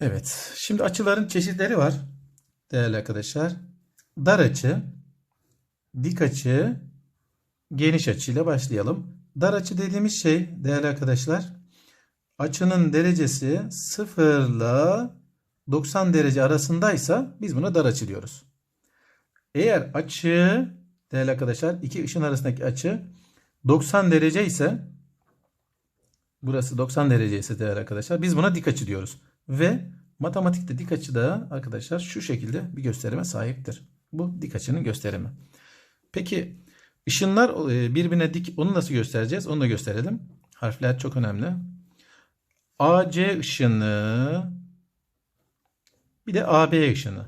Evet. Şimdi açıların çeşitleri var. Değerli arkadaşlar. Dar açı, dik açı, geniş açıyla başlayalım. Dar açı dediğimiz şey değerli arkadaşlar açının derecesi 0 ile 90 derece arasındaysa biz buna dar açı diyoruz. Eğer açı değerli arkadaşlar iki ışın arasındaki açı 90 derece ise burası 90 derece ise değerli arkadaşlar biz buna dik açı diyoruz. Ve matematikte dik açı da arkadaşlar şu şekilde bir gösterime sahiptir. Bu dik açının gösterimi. Peki ışınlar e, birbirine dik onu nasıl göstereceğiz? Onu da gösterelim. Harfler çok önemli. AC ışını bir de AB ışını.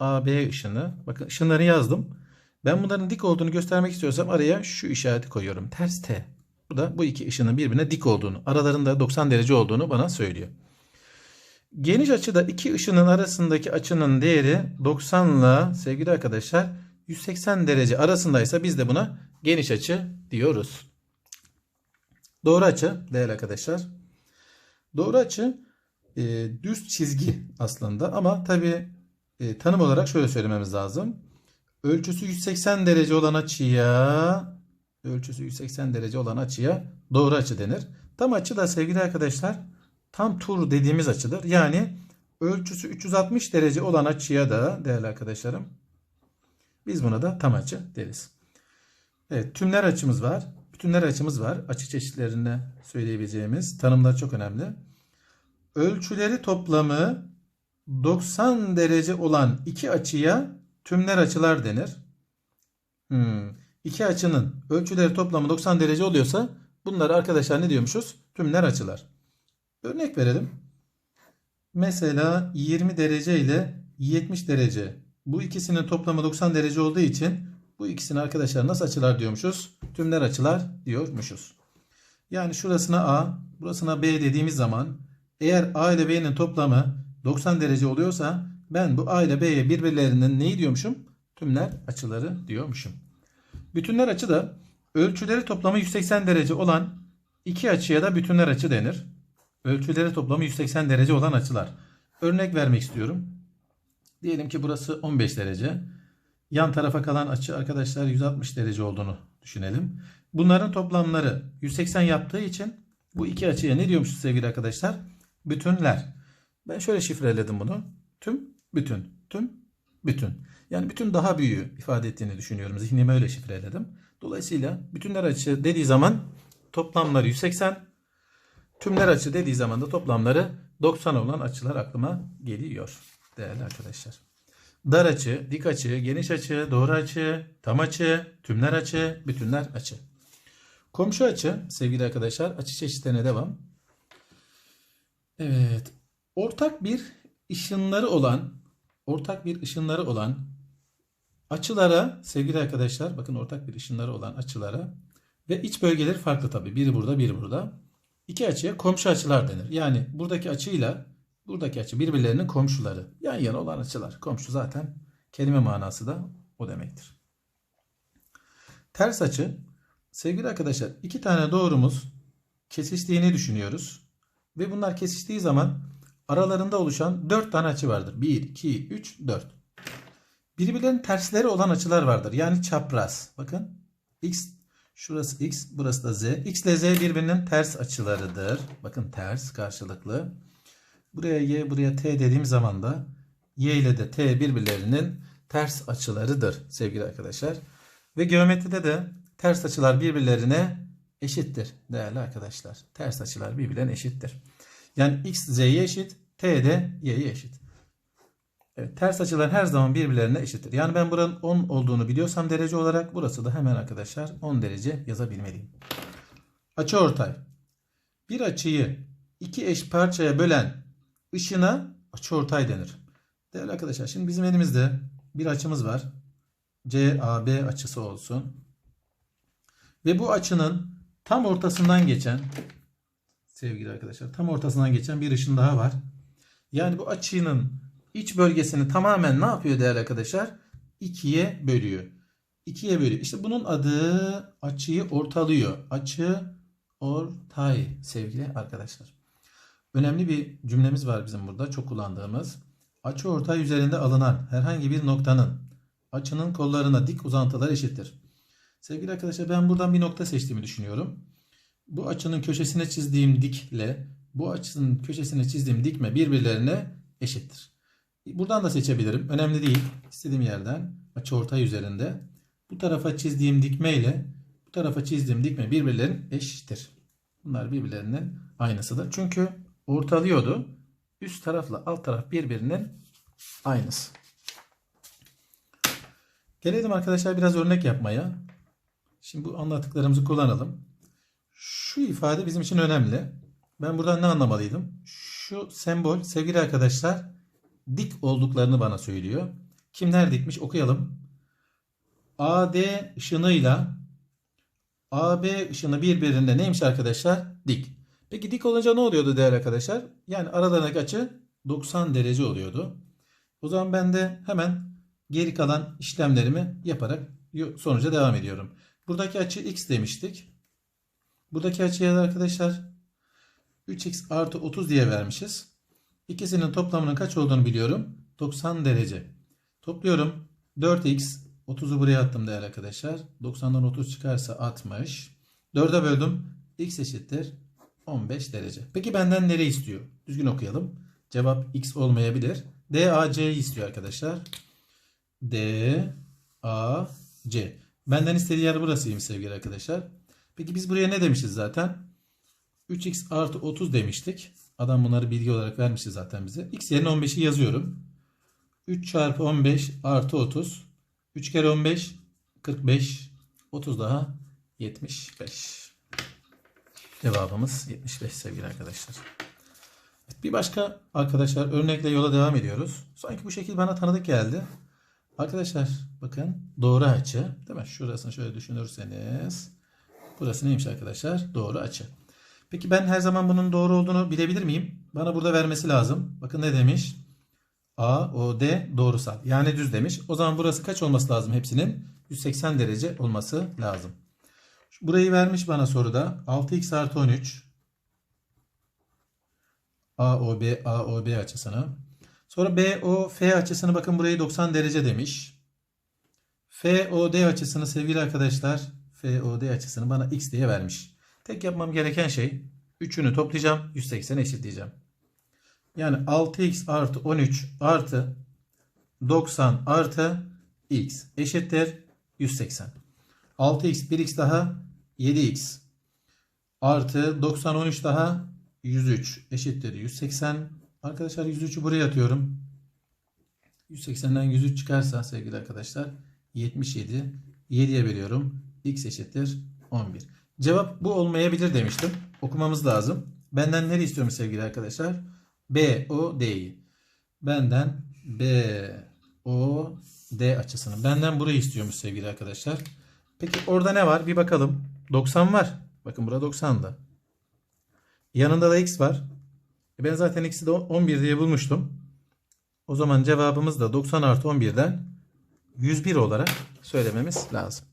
AB ışını. Bakın ışınları yazdım. Ben bunların dik olduğunu göstermek istiyorsam araya şu işareti koyuyorum. Ters T. Bu da bu iki ışının birbirine dik olduğunu, aralarında 90 derece olduğunu bana söylüyor. Geniş açıda iki ışının arasındaki açının değeri 90 ile sevgili arkadaşlar 180 derece arasındaysa biz de buna geniş açı diyoruz. Doğru açı değerli arkadaşlar. Doğru açı e, düz çizgi aslında ama tabi e, tanım olarak şöyle söylememiz lazım. Ölçüsü 180 derece olan açıya ölçüsü 180 derece olan açıya doğru açı denir. Tam açı da sevgili arkadaşlar tam tur dediğimiz açıdır. Yani ölçüsü 360 derece olan açıya da değerli arkadaşlarım biz buna da tam açı deriz. Evet tümler açımız var. Bütünler açımız var. Açı çeşitlerinde söyleyebileceğimiz tanımlar çok önemli. Ölçüleri toplamı 90 derece olan iki açıya tümler açılar denir. Hmm. İki açının ölçüleri toplamı 90 derece oluyorsa bunları arkadaşlar ne diyormuşuz? Tümler açılar. Örnek verelim. Mesela 20 derece ile 70 derece. Bu ikisinin toplamı 90 derece olduğu için bu ikisini arkadaşlar nasıl açılar diyormuşuz? Tümler açılar diyormuşuz. Yani şurasına A, burasına B dediğimiz zaman eğer A ile B'nin toplamı 90 derece oluyorsa ben bu A ile B'ye birbirlerinin neyi diyormuşum? Tümler açıları diyormuşum. Bütünler açı da ölçüleri toplamı 180 derece olan iki açıya da bütünler açı denir. Ölçüleri toplamı 180 derece olan açılar. Örnek vermek istiyorum. Diyelim ki burası 15 derece. Yan tarafa kalan açı arkadaşlar 160 derece olduğunu düşünelim. Bunların toplamları 180 yaptığı için bu iki açıya ne diyormuşuz sevgili arkadaşlar? Bütünler. Ben şöyle şifreledim bunu. Tüm, bütün, tüm, bütün. Yani bütün daha büyüğü ifade ettiğini düşünüyorum. Zihnime öyle şifreledim. Dolayısıyla bütünler açı dediği zaman toplamları 180, tümler açı dediği zaman da toplamları 90 olan açılar aklıma geliyor değerli arkadaşlar. Dar açı, dik açı, geniş açı, doğru açı, tam açı, tümler açı, bütünler açı. Komşu açı sevgili arkadaşlar açı çeşitlerine devam. Evet. Ortak bir ışınları olan ortak bir ışınları olan açılara sevgili arkadaşlar bakın ortak bir ışınları olan açılara ve iç bölgeleri farklı tabi. Biri burada, biri burada. İki açıya komşu açılar denir. Yani buradaki açıyla buradaki açı birbirlerinin komşuları. Yan yana olan açılar. Komşu zaten kelime manası da o demektir. Ters açı sevgili arkadaşlar iki tane doğrumuz kesiştiğini düşünüyoruz. Ve bunlar kesiştiği zaman aralarında oluşan 4 tane açı vardır. 1, 2, 3, 4. Birbirlerinin tersleri olan açılar vardır. Yani çapraz. Bakın x şurası x burası da z. x ile z birbirinin ters açılarıdır. Bakın ters karşılıklı. Buraya y buraya t dediğim zaman da y ile de t birbirlerinin ters açılarıdır sevgili arkadaşlar. Ve geometride de ters açılar birbirlerine eşittir değerli arkadaşlar. Ters açılar birbirlerine eşittir. Yani x z'ye eşit, t de y'ye eşit. Evet, ters açılar her zaman birbirlerine eşittir. Yani ben buranın 10 olduğunu biliyorsam derece olarak burası da hemen arkadaşlar 10 derece yazabilmeliyim. Açı ortay. Bir açıyı iki eş parçaya bölen ışına açı ortay denir. Değerli arkadaşlar şimdi bizim elimizde bir açımız var. CAB açısı olsun. Ve bu açının tam ortasından geçen sevgili arkadaşlar tam ortasından geçen bir ışın daha var. Yani bu açının iç bölgesini tamamen ne yapıyor değerli arkadaşlar? İkiye bölüyor. İkiye bölüyor. İşte bunun adı açıyı ortalıyor. Açı ortay sevgili arkadaşlar. önemli bir cümlemiz var bizim burada çok kullandığımız. Açı ortay üzerinde alınan herhangi bir noktanın açının kollarına dik uzantıları eşittir. Sevgili arkadaşlar ben buradan bir nokta seçtiğimi düşünüyorum. Bu açının köşesine çizdiğim dikle bu açının köşesine çizdiğim dikme birbirlerine eşittir. Buradan da seçebilirim. Önemli değil. İstediğim yerden açı ortay üzerinde bu tarafa çizdiğim dikme ile bu tarafa çizdiğim dikme birbirlerinin eşittir. Bunlar birbirlerinin aynısıdır. Çünkü ortalıyordu. Üst tarafla alt taraf birbirinin aynısı. Gelelim arkadaşlar biraz örnek yapmaya. Şimdi bu anlattıklarımızı kullanalım. Şu ifade bizim için önemli. Ben buradan ne anlamalıydım? Şu sembol sevgili arkadaşlar dik olduklarını bana söylüyor. Kimler dikmiş okuyalım. AD ışınıyla AB ışını birbirine neymiş arkadaşlar? Dik. Peki dik olunca ne oluyordu değerli arkadaşlar? Yani aralarındaki açı 90 derece oluyordu. O zaman ben de hemen geri kalan işlemlerimi yaparak sonuca devam ediyorum. Buradaki açı x demiştik. Buradaki açıya da arkadaşlar 3x artı 30 diye vermişiz. İkisinin toplamının kaç olduğunu biliyorum. 90 derece. Topluyorum. 4x 30'u buraya attım değerli arkadaşlar. 90'dan 30 çıkarsa 60. 4'e böldüm. x eşittir 15 derece. Peki benden nereyi istiyor? Düzgün okuyalım. Cevap x olmayabilir. D, A, C'yi istiyor arkadaşlar. D, A, C. Benden istediği yer burasıymış sevgili arkadaşlar. Peki biz buraya ne demişiz zaten? 3x artı 30 demiştik. Adam bunları bilgi olarak vermişti zaten bize. X yerine 15'i yazıyorum. 3 çarpı 15 artı 30. 3 kere 15 45. 30 daha 75. Cevabımız 75 sevgili arkadaşlar. Bir başka arkadaşlar örnekle yola devam ediyoruz. Sanki bu şekil bana tanıdık geldi. Arkadaşlar bakın doğru açı değil mi? Şurasını şöyle düşünürseniz burası neymiş arkadaşlar? Doğru açı. Peki ben her zaman bunun doğru olduğunu bilebilir miyim? Bana burada vermesi lazım. Bakın ne demiş? A, O, D doğrusal. Yani düz demiş. O zaman burası kaç olması lazım hepsinin? 180 derece olması lazım. Burayı vermiş bana soruda. 6x artı 13. AOB, AOB açısını. Sonra BOF açısını bakın burayı 90 derece demiş. FOD açısını sevgili arkadaşlar FOD açısını bana x diye vermiş. Tek yapmam gereken şey 3'ünü toplayacağım 180 eşitleyeceğim. Yani 6x artı 13 artı 90 artı x eşittir 180. 6x 1x daha 7x artı 90 13 daha 103 eşittir 180. Arkadaşlar 103'ü buraya atıyorum. 180'den 103 çıkarsa sevgili arkadaşlar 77. 7'ye bölüyorum. X eşittir 11. Cevap bu olmayabilir demiştim. Okumamız lazım. Benden ne istiyorum sevgili arkadaşlar? B, O, D'yi. Benden B, O, D açısını. Benden burayı istiyormuş sevgili arkadaşlar. Peki orada ne var? Bir bakalım. 90 var. Bakın burada 90'da. Yanında da X var. E ben zaten X'i de 11 diye bulmuştum. O zaman cevabımız da 90 artı 11'den 101 olarak söylememiz lazım.